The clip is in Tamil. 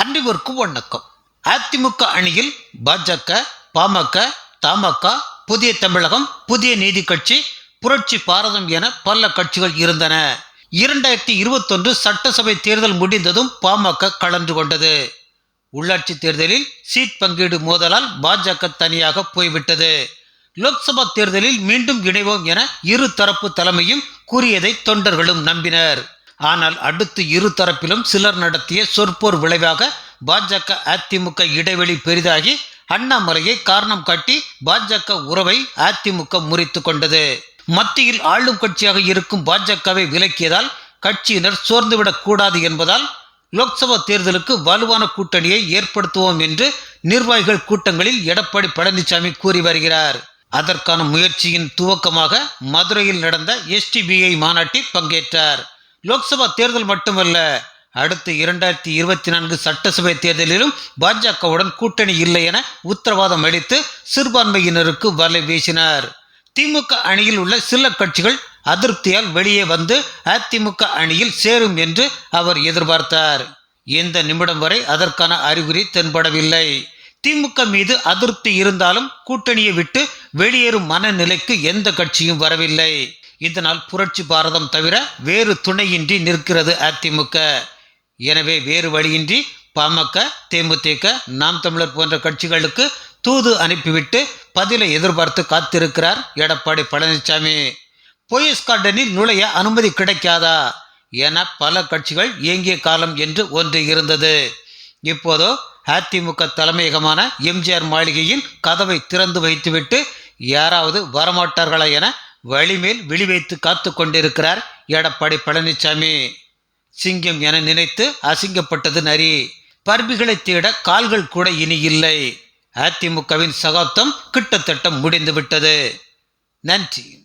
அனைவருக்கும் வணக்கம். அதிமுக அணியில் பாஜக பாமக தமாக புதிய தமிழகம் புதிய நீதி கட்சி புரட்சி பாரதம் என பல கட்சிகள் இருந்தன. இரண்டாயிரத்தி இருபத்தொன்று சட்டசபை தேர்தல் முடிந்ததும் பாமக கலந்து கொண்டது. உள்ளாட்சி தேர்தலில் சீட் பங்கீடு மோதலால் பாஜக தனியாக போய்விட்டது. லோக்சபா தேர்தலில் மீண்டும் இணைவோம் என இரு தரப்பு தலைமையும் கூறியதை தொண்டர்களும் நம்பினர். ஆனால் அடுத்து இரு தரப்பிலும் சிலர் நடத்திய சொற்போர் விளைவாக பாஜக அதிமுக இடைவெளி பெரிதாகி அண்ணாமலையை காரணம் காட்டி பாஜக உறவை அதிமுக முறித்து கொண்டது. மத்தியில் ஆளும் கட்சியாக இருக்கும் பாஜகவை விலக்கியதால் கட்சியினர் சோர்ந்துவிடக் கூடாது என்பதால் லோக்சபா தேர்தலுக்கு வலுவான கூட்டணியை ஏற்படுத்துவோம் என்று நிர்வாகிகள் கூட்டங்களில் எடப்பாடி பழனிசாமி கூறி வருகிறார். அதற்கான முயற்சியின் துவக்கமாக மதுரையில் நடந்த எஸ்டிபிஐ மாநாட்டில் பங்கேற்றார். லோக்சபா தேர்தல் மட்டுமல்ல அடுத்து இரண்டாயிரத்தி இருபத்தி நான்கு சட்டசபை தேர்தலிலும் பாஜகவுடன் கூட்டணி இல்லை என உத்தரவாதம் அளித்து சிறுபான்மையினருக்கு வலை வீசினார். திமுக அணியில் உள்ள சில கட்சிகள் அதிருப்தியால் வெளியே வந்து அதிமுக அணியில் சேரும் என்று அவர் எதிர்பார்த்தார். எந்த நிமிடம் வரை அதற்கான அறிகுறி தென்படவில்லை. திமுக மீது அதிருப்தி இருந்தாலும் கூட்டணியை விட்டு வெளியேறும் மனநிலைக்கு எந்த கட்சியும் வரவில்லை. இதனால் புரட்சி பாரதம் தவிர வேறு துணையின்றி நிற்கிறது அதிமுக. எனவே வேறு வழியின்றி பாமக தேமுதிக நாம் தமிழர் போன்ற கட்சிகளுக்கு தூது அனுப்பிவிட்டு பதிலை எதிர்பார்த்து காத்திருக்கிறார் எடப்பாடி பழனிசாமி. போயஸ் கார்டனில் நுழைய அனுமதி கிடைக்காதா? என பல கட்சிகள் இயங்கிய காலம் என்று ஒன்று இருந்தது. இப்போதோ அதிமுக தலைமையகமான எம்ஜிஆர் மாளிகையின் கதவை திறந்து வைத்துவிட்டு யாராவது வரமாட்டார்களா என வழிமேல் விழி வைத்து காத்து கொண்டிருக்கிறார். எடப்பாடி பழனிசாமி. சிங்கம் என நினைத்து அசிங்கப்பட்டது நரி. பர்பிகளை தேட கால்கள் கூட இனி இல்லை. அதிமுகவின் சகாப்தம் கிட்டத்தட்ட முடிந்துவிட்டது. நன்றி.